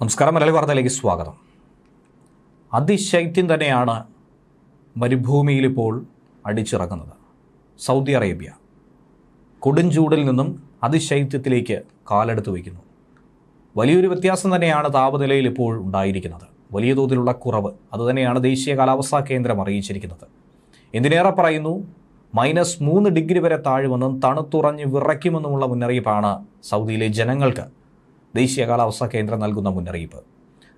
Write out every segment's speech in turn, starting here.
നമസ്കാരം. മലയാളി വാർത്തയിലേക്ക് സ്വാഗതം. അതിശൈത്യം തന്നെയാണ് മരുഭൂമിയിൽ ഇപ്പോൾ അടിച്ചിറങ്ങുന്നത്. സൗദി അറേബ്യ കൊടുംചൂടിൽ നിന്നും അതിശൈത്യത്തിലേക്ക് കാലെടുത്ത് വയ്ക്കുന്നു. വലിയൊരു വ്യത്യാസം തന്നെയാണ് താപനിലയിൽ ഇപ്പോൾ ഉണ്ടായിരിക്കുന്നത്. വലിയ തോതിലുള്ള കുറവ്. അതുതന്നെയാണ് ദേശീയ കാലാവസ്ഥാ കേന്ദ്രം അറിയിച്ചിരിക്കുന്നത്. എന്തിനേറെ പറയുന്നു? മൈനസ് മൂന്ന് ഡിഗ്രി വരെ താഴുമെന്നും തണുത്തുറഞ്ഞ് വിറയ്ക്കുമെന്നുമുള്ള മുന്നറിയിപ്പാണ് സൗദിയിലെ ജനങ്ങൾക്ക് ദേശീയ കാലാവസ്ഥാ കേന്ദ്രം നൽകുന്ന മുന്നറിയിപ്പ്.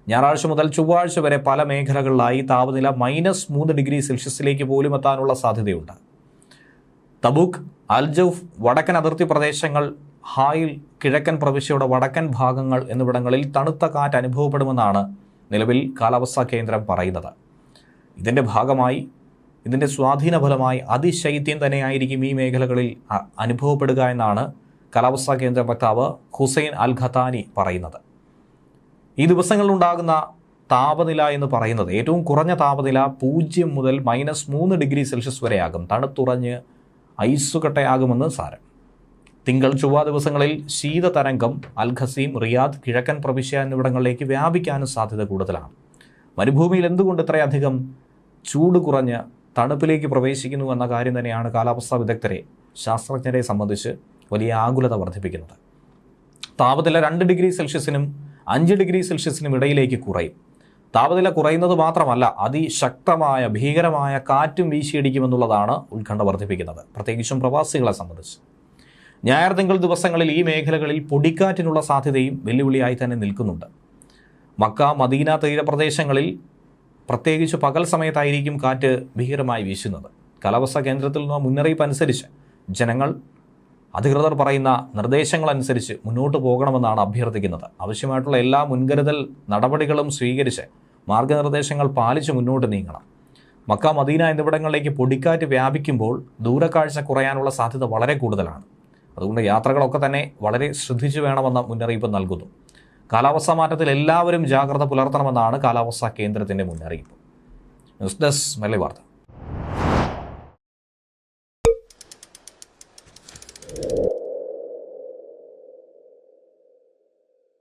ഞായറാഴ്ച മുതൽ ചൊവ്വാഴ്ച വരെ പല മേഖലകളിലായി താപനില മൈനസ് മൂന്ന് ഡിഗ്രി സെൽഷ്യസിലേക്ക് പോലും എത്താനുള്ള സാധ്യതയുണ്ട്. തബൂക്ക് അൽജൌഫ് വടക്കൻ അതിർത്തി പ്രദേശങ്ങൾ ഹായിൽ കിഴക്കൻ പ്രവിശ്യയുടെ വടക്കൻ ഭാഗങ്ങൾ എന്നിവിടങ്ങളിൽ തണുത്ത കാറ്റ് അനുഭവപ്പെടുമെന്നാണ് നിലവിൽ കാലാവസ്ഥാ കേന്ദ്രം പറയുന്നത്. ഇതിന്റെ ഭാഗമായി ഇതിന്റെ സ്വാധീനഫലമായി അതിശൈത്യം തന്നെയായിരിക്കും ഈ മേഖലകളിൽ അനുഭവപ്പെടുക എന്നാണ് കാലാവസ്ഥാ കേന്ദ്ര വക്താവ് ഹുസൈൻ അൽ ഖത്താനി പറയുന്നത്. ഈ ദിവസങ്ങളിലുണ്ടാകുന്ന താപനില എന്ന് പറയുന്നത് ഏറ്റവും കുറഞ്ഞ താപനില പൂജ്യം മുതൽ മൈനസ് മൂന്ന് ഡിഗ്രി സെൽഷ്യസ് വരെയാകും. തണുത്തുറഞ്ഞ് ഐസുകട്ടയാകുമെന്ന് സാരം. തിങ്കൾ ചൊവ്വ ദിവസങ്ങളിൽ ശീതതരംഗം അൽഖസീം റിയാദ് കിഴക്കൻ പ്രവിശ്യ എന്നിവിടങ്ങളിലേക്ക് വ്യാപിക്കാനും സാധ്യത കൂടുതലാണ്. മരുഭൂമിയിൽ എന്തുകൊണ്ട് ഇത്രയധികം ചൂട് കുറഞ്ഞ് തണുപ്പിലേക്ക് പ്രവേശിക്കുന്നു എന്ന കാര്യം തന്നെയാണ് കാലാവസ്ഥാ വിദഗ്ധരെ ശാസ്ത്രജ്ഞരെ സംബന്ധിച്ച് വലിയ ആകുലത വർദ്ധിപ്പിക്കുന്നത് താപനില രണ്ട് ഡിഗ്രി സെൽഷ്യസിനും അഞ്ച് ഡിഗ്രി സെൽഷ്യസിനും ഇടയിലേക്ക് കുറയും. താപനില കുറയുന്നത് മാത്രമല്ല അതിശക്തമായ ഭീകരമായ കാറ്റും വീശിയടിക്കുമെന്നുള്ളതാണ് ഉത്കണ്ഠ വർദ്ധിപ്പിക്കുന്നത്. പ്രത്യേകിച്ചും പ്രവാസികളെ സംബന്ധിച്ച്. ഞായർ തിങ്കൾ ദിവസങ്ങളിൽ ഈ മേഖലകളിൽ പൊടിക്കാറ്റിനുള്ള സാധ്യതയും വെല്ലുവിളിയായി തന്നെ നിൽക്കുന്നുണ്ട്. മക്ക മദീന തീരപ്രദേശങ്ങളിൽ പ്രത്യേകിച്ച് പകൽ സമയത്തായിരിക്കും കാറ്റ് ഭീകരമായി വീശുന്നത്. കാലാവസ്ഥാ കേന്ദ്രത്തിൽ നിന്ന് മുന്നറിയിപ്പ് അനുസരിച്ച് ജനങ്ങൾ അധികൃതർ പറയുന്ന നിർദ്ദേശങ്ങളനുസരിച്ച് മുന്നോട്ട് പോകണമെന്നാണ് അഭ്യർത്ഥിക്കുന്നത്. ആവശ്യമായിട്ടുള്ള എല്ലാ മുൻകരുതൽ നടപടികളും സ്വീകരിച്ച് മാർഗനിർദ്ദേശങ്ങൾ പാലിച്ച് മുന്നോട്ട് നീങ്ങണം. മക്ക മദീന എന്നിവിടങ്ങളിലേക്ക് പൊടിക്കാറ്റ് വ്യാപിക്കുമ്പോൾ ദൂരക്കാഴ്ച കുറയാനുള്ള സാധ്യത വളരെ കൂടുതലാണ്. അതുകൊണ്ട് യാത്രകളൊക്കെ തന്നെ വളരെ ശ്രദ്ധിച്ചു വേണമെന്ന മുന്നറിയിപ്പ് നൽകുന്നു. കാലാവസ്ഥാ മാറ്റത്തിൽ എല്ലാവരും ജാഗ്രത പുലർത്തണമെന്നാണ് കാലാവസ്ഥാ കേന്ദ്രത്തിന്റെ മുന്നറിയിപ്പ്. ന്യൂസ് ഡെസ്ക് മെല്ലി വാർത്ത.